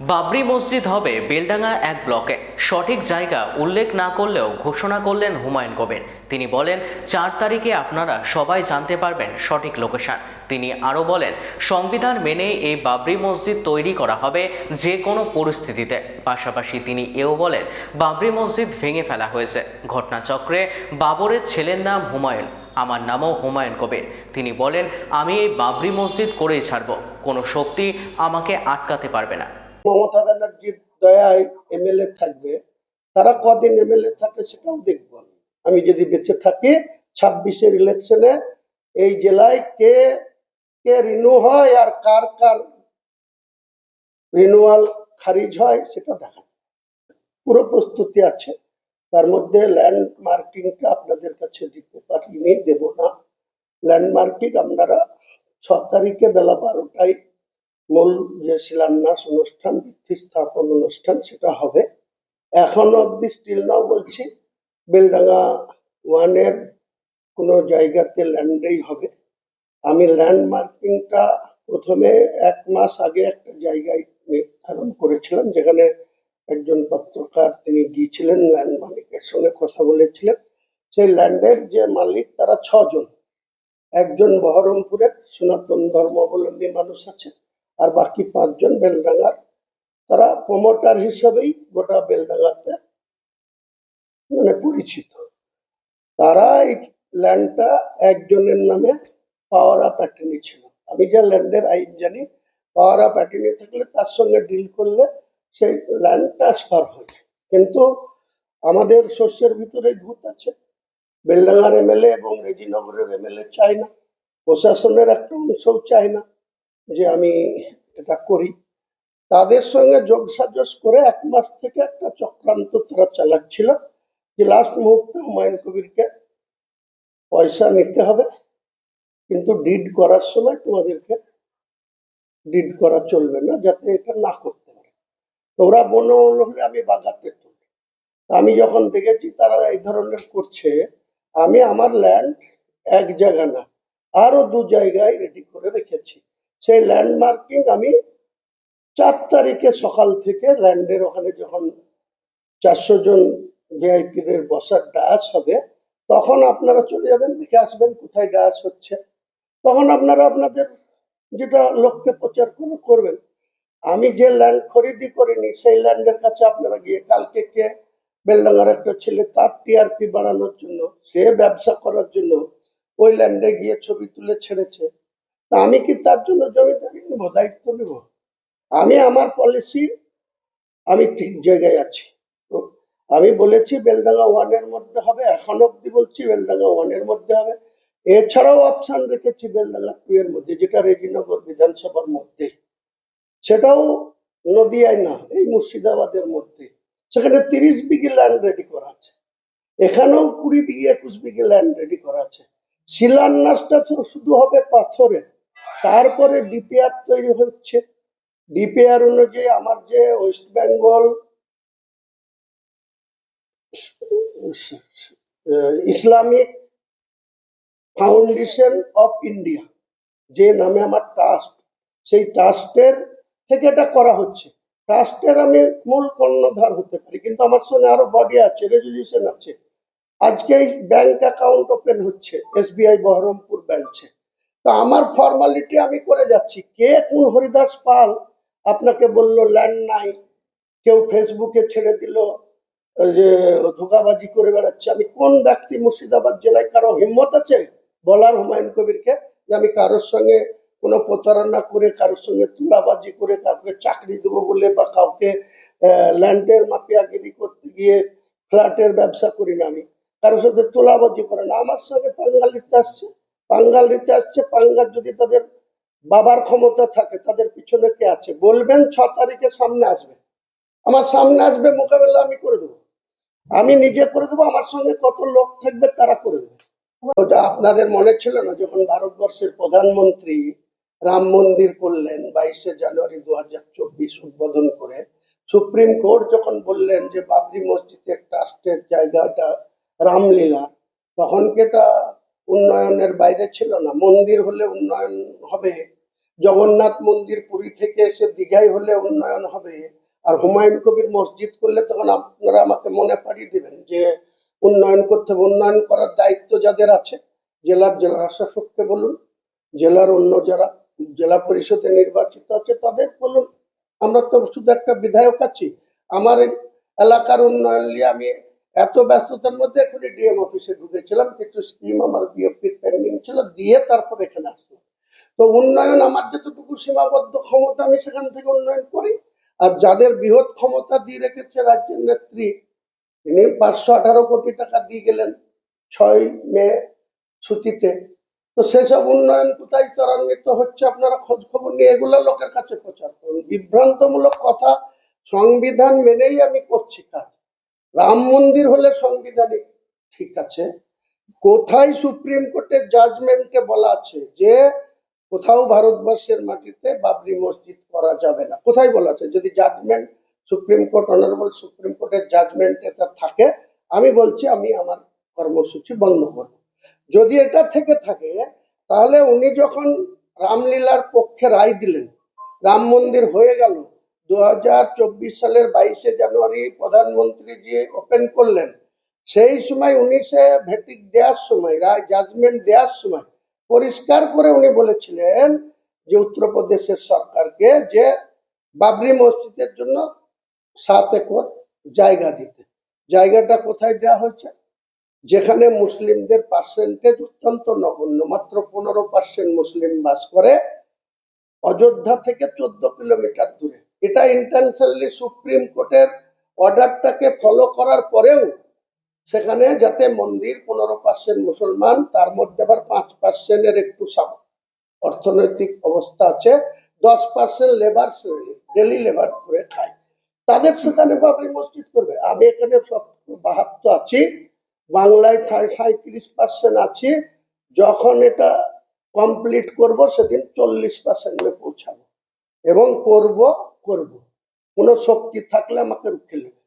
বাবরি মসজিদ হবে বেলডাঙ্গা এক ব্লকে। সঠিক জায়গা উল্লেখ না করলেও ঘোষণা করলেন হুমায়ুন কবির। তিনি বলেন, চার তারিখে আপনারা সবাই জানতে পারবেন সঠিক লোকেশন। তিনি আরও বলেন, সংবিধান মেনেই এই বাবরি মসজিদ তৈরি করা হবে যে কোনো পরিস্থিতিতে। পাশাপাশি তিনি এও বলেন, বাবরি মসজিদ ভেঙে ফেলা হয়েছে। ঘটনাচক্রে বাবরের ছেলের নাম হুমায়ুন, আমার নামও হুমায়ুন কবির। তিনি বলেন, আমি এই বাবরি মসজিদ করেই ছাড়ব। কোনো শক্তি আমাকে আটকাতে পারবে না। মমতা ব্যানার্জির দয়ায় এমএলএ থাকবে, তারা কদিন এমএলএ থাকে সেটাও দেখব আমি। যদি বেঁচে থাকি, ছাব্বিশের ইলেকশনে এই জেলায় কে কে রিনিউ হয় আর কার কার রিনুয়াল খারিজ হয় সেটা দেখা পুরো প্রস্তুতি আছে, তার মধ্যে ল্যান্ড মার্কিংটা আপনাদের কাছে দিতে পারিনি দেব না ল্যান্ড মার্কিং আপনারা ছ তারিখে বেলা বারোটায় মূল যে শিলান্যাস অনুষ্ঠান ভিত্তি স্থাপন অনুষ্ঠান, সেটা হবে। এখন অব্দি স্টিল নাও বলছি, বেলডাঙ্গা ওয়ানের কোনো জায়গাতে ল্যান্ডেই হবে। আমি ল্যান্ড মার্কিংটা প্রথমে এক মাস আগে একটা জায়গায় নির্ধারণ করেছিলাম, যেখানে একজন পত্রকার তিনি গিয়েছিলেন ল্যান্ড মালিকের সঙ্গে কথা বলেছিলেন। সেই ল্যান্ডের যে মালিক, তারা ছজন। একজন বহরমপুরের সনাতন ধর্মাবলম্বী মানুষ আছে। আর বাকি পাঁচজন বেলডাঙ্গার। তারা প্রমোটার হিসেবেই গোটা বেলডাঙ্গাতে মানে পরিচিত। তারা এই ল্যান্ডটা একজনের নামে পাওয়ার আপ অ্যাটর্নি ছিল। আমি যা ল্যান্ডের আইন জানি পাওয়ার আপ অ্যাটর্নি থাকলে তার সঙ্গে ডিল করলে সেই ল্যান্ড ট্রান্সফার হয়। কিন্তু আমাদের শস্যের ভিতরে ভূত আছে। বেলডাঙ্গার এমএলএ এবং রেজিনগরের এমএলএ চায় না। প্রশাসনের একটা অংশও চায় না। যে আমি এটা করি। তাদের সঙ্গে যোগসাজস করে এক মাস থেকে একটা চক্রান্ত তারা চালাচ্ছিল যে লাস্ট মুহূর্তে হুমায়ুন কবিরকে পয়সা নিতে হবে, কিন্তু ডিড করার সময় তোমাদেরকে ডিড করা চলবে না যাতে এটা না করতে পারে। তো ওরা মনে হলো হলে আমি বাগাতে তুলি। আমি যখন দেখেছি তারা এই ধরনের করছে, আমি আমার ল্যান্ড এক জায়গা না, আরও দু জায়গায় রেডি করে রেখেছি। সেই ল্যান্ড মার্কিং আমি চার তারিখে সকাল থেকে ল্যান্ডের ওখানে যখন চারশো জন ভিআইপিদের বসার ডায়াস হবে, তখন আপনারা চলে যাবেন, দেখে আসবেন কোথায় ডায়াস হচ্ছে। তখন আপনারা আপনাদের যেটা লক্ষ্যে প্রচার করে করবেন। আমি যে ল্যান্ড খরিদি করিনি, সেই ল্যান্ডের কাছে আপনারা গিয়ে কালকে কে বেলডাঙ্গার একটা ছেলে তার টিআরপি বাড়ানোর জন্য, সে ব্যবসা করার জন্য ওই ল্যান্ডে গিয়ে ছবি তুলে ছেড়েছে। তা আমি কি তার জন্য জমিদারি নেব দায়িত্ব নেব? আমি আমার পলিসি আমি ঠিক জায়গায় আছি। আমি বলেছি বেলডাঙ্গা ওয়ানের মধ্যে হবে, এখন অব্দি বলছি বেলডাঙ্গা ওয়ানের মধ্যে হবে। এছাড়াও অপশন রেখেছি বেলডাঙ্গা টু এর মধ্যে, যেটা রেজিনগর বিধানসভার মধ্যে। সেটাও নদিয়ায় না, এই মুর্শিদাবাদের মধ্যে। সেখানে তিরিশ বিঘে ল্যান্ড রেডি করা আছে। এখানেও কুড়ি বিঘে, একুশ বিঘে ল্যান্ড রেডি করা আছে। শিলান্যাসটা শুধু হবে পাথরে তারপরে ডিপিআর তৈরি হচ্ছে। ডিপিআর অনুযায়ী আমার যে West Bengal Islamic Foundation of India যে নামে আমার ট্রাস্ট সেই ট্রাস্টের থেকে এটা করা হচ্ছে। ট্রাস্টের আমি মূল কর্ণধার হতে পারি, কিন্তু আমার সঙ্গে আরও বডি আছে রেজলিউশন আছে। আজকে ব্যাংক অ্যাকাউন্ট ওপেন হচ্ছে এসবিআই বহরমপুর ব্রাঞ্চে তা আমার ফর্মালিটি আমি করে যাচ্ছি। কে কোন হরিদাস পাল আপনাকে বলল ল্যান্ড নাই। কেউ ফেসবুকে ছেড়ে দিল, যে ধোকাবাজি করে বেড়াচ্ছে। আমি কোন ব্যক্তি মুর্শিদাবাদ জেলায় কারও হিম্মত আছে? বলার হুমায়ুন কবিরকে যে আমি কারোর সঙ্গে কোনো প্রতারণা করে, কারোর সঙ্গে তুলাবাজি করে, কাউকে চাকরি দেবো বলে বা কাউকে ল্যান্ডের মাফিয়াগিরি করতে গিয়ে ফ্ল্যাটের ব্যবসা করি না আমি। কারোর সাথে তোলাবাজি করে না। আমার সঙ্গে পাঙ্গাল নিতে আসছে। পাঙ্গাল নিতে আসছে, পাঙ্গাল যদি তাদের বাবার ক্ষমতা থাকে, তাদের পিছনে কে আছে? বলবেন ছ তারিখে সামনে আসবে। আমার সামনে আসবে মোকাবেলা আমি করে দেবো। আমি নিজে করে দেবো, আমার সঙ্গে কত লোক থাকবে তারা করে দেবে। আপনাদের মনে ছিল না? যখন ভারতবর্ষের প্রধানমন্ত্রী রাম মন্দির করলেন, বাইশে জানুয়ারি দু হাজার চব্বিশ উদ্বোধন করে, সুপ্রিম কোর্ট যখন বললেন যে বাবরি মসজিদের ট্রাস্টের জায়গাটা রামলীলা, তখন কি এটা উন্নয়নের বাইরে ছিল না। মন্দির হলে উন্নয়ন হবে, জগন্নাথ মন্দির পুরী থেকে এসে দীঘায় হলে উন্নয়ন হবে, আর হুমায়ুন কবির মসজিদ করলে তখন আপনারা আমাকে মনে পাঠিয়ে দিবেন যে উন্নয়ন করতে হবে। উন্নয়ন করার দায়িত্ব যাদের আছে, জেলার জেলা শাসককে বলুন, জেলার অন্য যারা জেলা পরিষদে নির্বাচিত আছে তাদের বলুন। আমরা তো শুধু একটা বিধায়ক আছি। আমার এলাকার উন্নয়ন নিয়ে আমি এত ব্যস্ততার মধ্যে এখনই ডিএম অফিসে ঢুকেছিলাম, কিছু স্কিম আমার বিএপির পেন্ডিং ছিল, দিয়ে তারপর এখানে আসলাম। তো উন্নয়ন আমার যতটুকু সীমাবদ্ধ ক্ষমতা, আমি সেখান থেকে উন্নয়ন করি। আর যাদের বৃহৎ ক্ষমতা দিয়ে রেখেছে রাজ্যের নেত্রী, তিনি পাঁচশো আঠারো কোটি টাকা দিয়ে গেলেন ছয় মে ছুটিতে। তো সেসব উন্নয়ন কোথায় ত্বরান্বিত হচ্ছে আপনারা খোঁজ খবর নিয়ে এগুলো লোকের কাছে প্রচার করুন। বিভ্রান্তমূলক কথা, সংবিধান মেনেই আমি করছি কাজ। রাম মন্দির হলে সাংবিধানিক ঠিক আছে। কোথায় সুপ্রিম কোর্টের জাজমেন্টে বলা আছে যে কোথাও ভারতবর্ষের মাটিতে বাবরি মসজিদ করা যাবে না? কোথায় বলা আছে? যদি judgement Supreme Court honourable Supreme কোর্টের জাজমেন্ট এটা থাকে, আমি বলছি আমি আমার কর্মসূচি বন্ধ করব। যদি এটা থেকে থাকে, তাহলে উনি যখন রামলীলার পক্ষে রায় দিলেন, রাম মন্দির হয়ে গেল দু হাজার চব্বিশ সালের বাইশে জানুয়ারি প্রধানমন্ত্রী যে ওপেন করলেন। সেই সময় উনি সে ভেটিক দেওয়ার সময়, রায় জাজমেন্ট দেওয়ার সময় পরিষ্কার করে উনি বলেছিলেন যে উত্তরপ্রদেশের সরকারকে যে বাবরি মসজিদের জন্য সাত একর জায়গা দিতে। জায়গাটা কোথায় দেওয়া হয়েছে? যেখানে মুসলিমদের পার্সেন্টেজ অত্যন্ত নগণ্য, মাত্র পনেরো পার্সেন্ট মুসলিম বাস করে অযোধ্যা থেকে চোদ্দ কিলোমিটার দূরে। এটা ইন্টারন্যাশনালি সুপ্রিম কোর্টের অর্ডারটাকে ফলো করার পরেও সেখানে যাতে মন্দির পনেরো পার্সেন্ট মুসলমান, তার মধ্যে আবার পাঁচ পার্সেন্টের একটু অর্থনৈতিক অবস্থা আছে, দশ পার্সেন্ট লেবার ডেলি লেবার করে খায়। তাদের সেখানে বাবরি মসজিদ করবে। আমি এখানে বাহাত্তর আছি, বাংলায় সাঁত্রিশ পার্সেন্ট আছি, যখন এটা কমপ্লিট করব সেদিন চল্লিশ পার্সেন্টে পৌঁছাবো। এবং করব করব। কোনো শক্তি থাকলে আমাকে রুখে নেবে।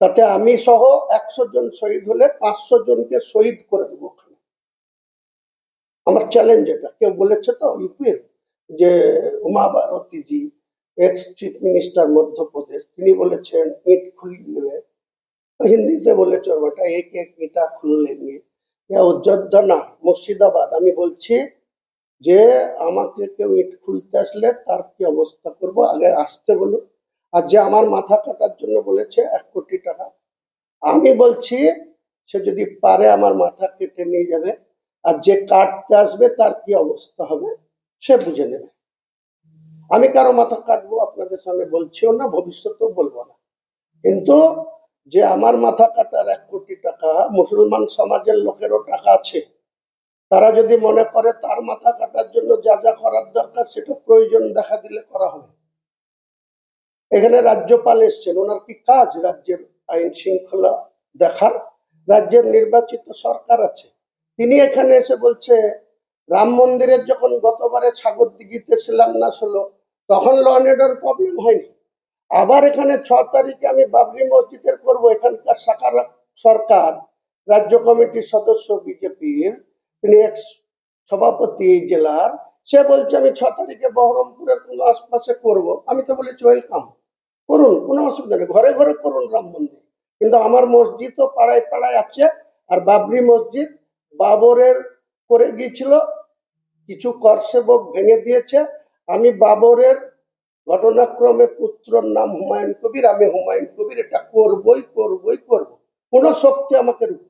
তাতে আমি সহ একশো জন শহীদ হলে পাঁচশো জনকে শহীদ করে দেবো ওখানে। আমার চ্যালেঞ্জ এটা। কেউ বলেছে তো ইউপির যে Uma Bharti ji ex chief minister Madhya Pradesh, তিনি বলেছেন, ইট খুলি নেবে হিন্দিতে বলেছে ওর বেটা এক এক ইটা খুল লেঙ্গে অযোধ্যা না, মুর্শিদাবাদ। আমি বলছি যে আমাকে কেউ ইট খুলতে আসলে তার কি অবস্থা করব? আগে আসতে বলুন। আর যে আমার মাথা কাটার জন্য বলেছে এক কোটি টাকা। আমি বলছি, সে যদি পারে আমার মাথা কেটে নিয়ে যাবে, আর যে কাটতে আসবে তার কি অবস্থা হবে, সে বুঝে নেবে। আমি কারও মাথা কাটবো আপনাদের সামনে বলছিও না, ভবিষ্যতেও বলব না। কিন্তু যে আমার মাথা কাটার এক কোটি টাকা, মুসলমান সমাজের লোকেরও টাকা আছে। তারা যদি মনে করে তার মাথা কাটার জন্য যা যা করার দরকার সেটা প্রয়োজন দেখা দিলে করা হবে। এখানে রাজ্যপাল এসছেন, ওনার কি কাজ? রাজ্যের আইন শৃঙ্খলা দেখার। রাজ্যের নির্বাচিত সরকার আছে। তিনি এখানে এসে বলছে, রাম মন্দিরের যখন গতবারে সাগর দিঘিতে শিলান্যাস হলো তখন ল অ্যান্ড প্রবলেম হয়নি। আবার এখানে ছ তারিখে আমি বাবরি মসজিদের করব, এখানকার শাখা সরকার, রাজ্য কমিটির সদস্য, বিজেপির। এক্স সভাপতি এই জেলার। সে বলছে, আমি ছ তারিখে বহরমপুরের কোনো আশপাশে করব। আমি তো বলেছি ওয়েলকাম করুন, কোনো অসুবিধা নেই। ঘরে ঘরে করুন রাম মন্দির। কিন্তু আমার মসজিদও পাড়ায় পাড়ায় আছে, আর বাবরি মসজিদ বাবরের করে গিয়েছিল। কিছু কর সেবক ভেঙে দিয়েছে। আমি বাবরের ঘটনাক্রমে পুত্রর নাম হুমায়ুন কবির। আমি হুমায়ুন কবির এটা করবই করবই, করব। কোনো শক্তি আমাকে না।